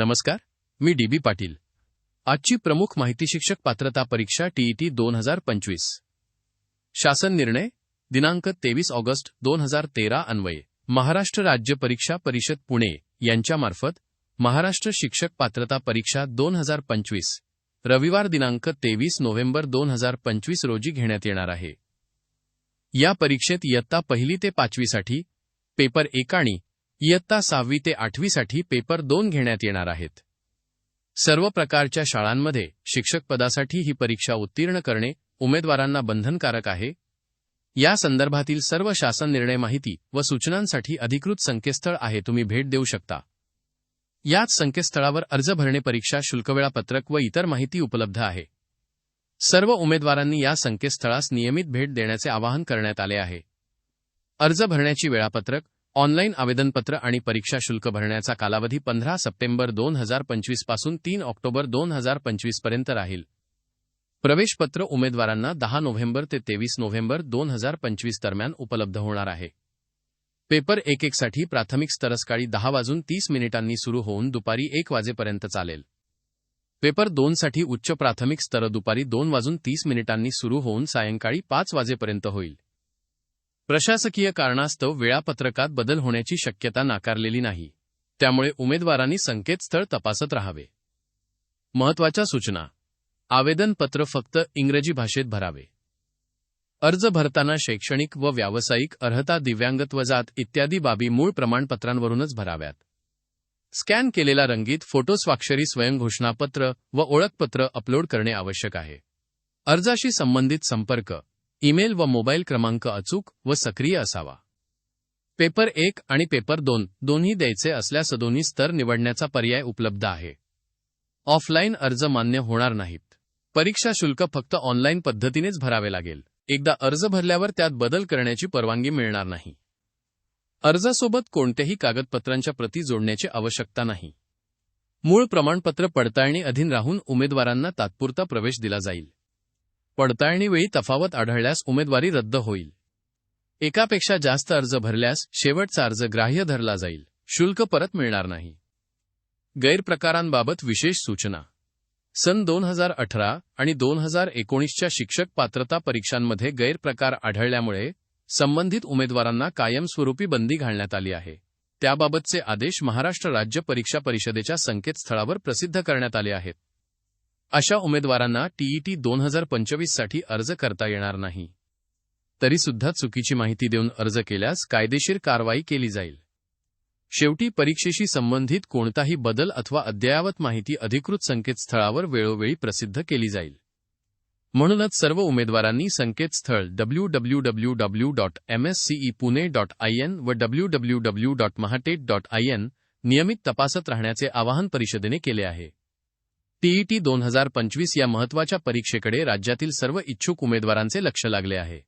नमस्कार मी डी बी पाटील. आजची प्रमुख माहिती शिक्षक पात्रता परीक्षा टीईटी दोन हजार पंचवीस. शासन निर्णय दिनांक तेवीस ऑगस्ट दोन हजार तेरा अन्वये. महाराष्ट्र राज्य परीक्षा परिषद पुणे यांच्यामार्फत महाराष्ट्र शिक्षक पात्रता परीक्षा दोन हजार पंचवीस. रविवार दिनांक तेवीस नोव्हेंबर दोन हजार पंचवीस रोजी घेण्यात येणार आहे. या परीक्षेत इयत्ता पहिली ते पाचवीसाठी पेपर एक आणि इयत्ता सहावी ते आठवीसाठी पेपर दोन घेण्यात येणार आहेत. सर्व प्रकारच्या शाळांमध्ये शिक्षक पदासाठी ही परीक्षा उत्तीर्ण करणे उमेदवारांना बंधनकारक आहे. या संदर्भातील सर्व शासन निर्णय माहिती व सूचनांसाठी अधिकृत संकेतस्थळ आहे तुम्ही भेट देऊ शकता. याच संकेतस्थळावर अर्ज भरणे परीक्षा शुल्क वेळापत्रक व इतर माहिती उपलब्ध आहे. सर्व उमेदवारांनी या संकेतस्थळास नियमित भेट देण्याचे आवाहन करण्यात आले आहे. अर्ज भरण्याची वेळापत्रक ऑनलाईन आवेदनपत्र आणि परीक्षा शुल्क भरण्याचा कालावधी पंधरा सप्टेंबर दोन हजार पंचवीसपासून तीन ऑक्टोबर दोन हजार पंचवीसपर्यंत राहील. प्रवेशपत्र उमेदवारांना दहा नोव्हेंबर ते तेवीस नोव्हेंबर दोन हजार पंचवीस दरम्यान उपलब्ध होणार आहे. पेपर एक एकसाठी प्राथमिक स्तरसकाळी दहा वाजून तीस मिनिटांनी सुरू होऊन दुपारी एक वाजेपर्यंत चालेल. पेपर दोनसाठी उच्च प्राथमिक स्तर दुपारी दोन वाजून तीस मिनिटांनी सुरू होऊन सायंकाळी पाच वाजेपर्यंत होईल. प्रशासकीय कारणास्तव वेळापत्रकात बदल होण्याची शक्यता नाकारलेली नाही. त्यामुळे उमेदवारांनी संकेतस्थळ तपासत राहावे. महत्त्वाच्या सूचना. आवेदनपत्र फक्त इंग्रजी भाषेत भरावे. अर्ज भरताना शैक्षणिक व व्यावसायिक अर्हता दिव्यांगत्व जात इत्यादी बाबी मूळ प्रमाणपत्रांवरूनच भराव्यात. स्कॅन केलेला रंगीत फोटो स्वाक्षरी स्वयंघोषणापत्र व ओळखपत्र अपलोड करणे आवश्यक आहे. अर्जाशी संबंधित संपर्क. ईमेल व मोबाईल क्रमांक अचूक व सक्रिय असावा. पेपर एक आणि पेपर दोन दोन्ही द्यायचे असल्यास दोन्ही स्तर निवडण्याचा पर्याय उपलब्ध आहे. ऑफलाईन अर्ज मान्य होणार नाहीत. परीक्षा शुल्क फक्त ऑनलाईन पद्धतीनेच भरावे लागेल. एकदा अर्ज भरल्यावर त्यात बदल करण्याची परवानगी मिळणार नाही. अर्जासोबत कोणत्याही कागदपत्रांच्या प्रती जोडण्याची आवश्यकता नाही. मूळ प्रमाणपत्र पडताळणी अधीन राहून उमेदवारांना तात्पुरता प्रवेश दिला जाईल. पडताळणीवेळी तफावत आढळल्यास उमेदवारी रद्द होईल. एकापेक्षा जास्त अर्ज भरल्यास शेवटचा अर्ज ग्राह्य धरला जाईल. शुल्क परत मिळणार नाही. गैरप्रकारांबाबत विशेष सूचना. सन दोन हजार अठरा आणि दोन हजार एकोणीसच्या शिक्षक पात्रता परीक्षांमध्ये गैरप्रकार आढळल्यामुळे संबंधित उमेदवारांना कायमस्वरूपी बंदी घालण्यात आली आहे. त्याबाबतचे आदेश महाराष्ट्र राज्य परीक्षा परिषदेच्या संकेतस्थळावर प्रसिद्ध करण्यात आले आहेत. अशा उमेदवारांना टीईटी दोन हजार पंचवीससाठी अर्ज करता येणार नाही. तरीसुद्धा चुकीची माहिती देऊन अर्ज केल्यास कायदेशीर कारवाई केली जाईल. शेवटी परीक्षेशी संबंधित कोणताही बदल अथवा अद्ययावत माहिती अधिकृत संकेतस्थळावर वेळोवेळी प्रसिद्ध केली जाईल. म्हणूनच सर्व उमेदवारांनी संकेतस्थळ W W W W dot M S C E Pune dot I N व W W W dot Mahatet dot I N नियमित तपासत राहण्याचे आवाहन परिषदेने केले आहे. टीईटी दोन हजार पंचवीस या महत्त्वाच्या परीक्षेकडे राज्यातील सर्व इच्छुक उमेदवारांचे लक्ष लागले आहे.